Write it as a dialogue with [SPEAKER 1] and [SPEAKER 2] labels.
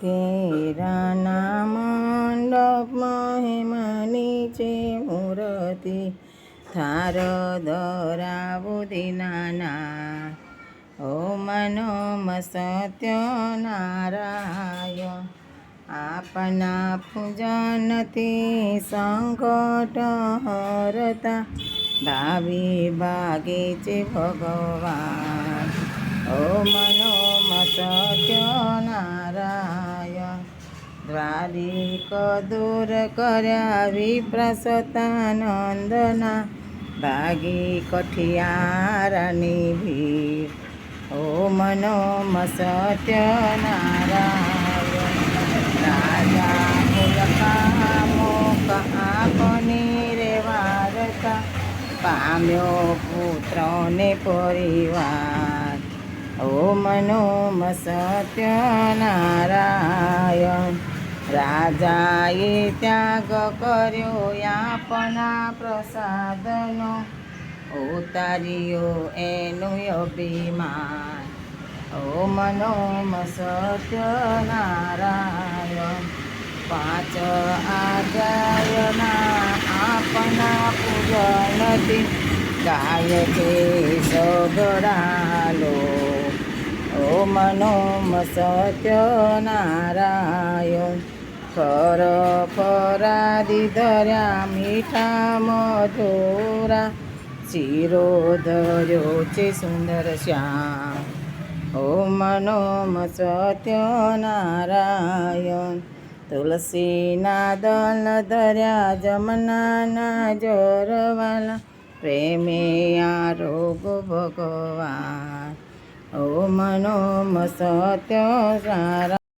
[SPEAKER 1] કેરાના મંડપમાં હેમની છે મૂર્તિ થાર દરાવું દિનાના ઓ મનોમ સત્ય નારાયણ આપના પૂજનથી સંકટ હરતા ભાવિ ભાગે છે ભગવાન દ્વારિક દૂર કર્યા વિપ્રસતાનંદના ભાગી કઠિયારની ભીર ઓ મનોમ સત્ય નારાયણ, રાજા મુલકા મોક આપની રે વારતા, પામ્યો પુત્રને પરિવાર. ઓ મનોમ સત્ય નારાયણ રાજાએ ત્યાગ કર્યો આપણા પ્રસાદનો. ઉતાર્યો એનું અભિમાન. ઓ મનોમ સત્ય નારાયણ પાંચ આજાયના આપના પૂજનથી ગાય છે સગડાલો. ઓ મનોમ સત્ય કર પરાદી ધર્યા મીઠા મધુરા. શિરો ધર્યો છે સુંદર શ્યામ. ઓ મનોમ સત્ય નારાયણ. તુલસીના દલ ધર્યા જમનાના જોરવાલા. પ્રેમે આરોગ ભગવાન. ઓ મનોમ સત્ય સારા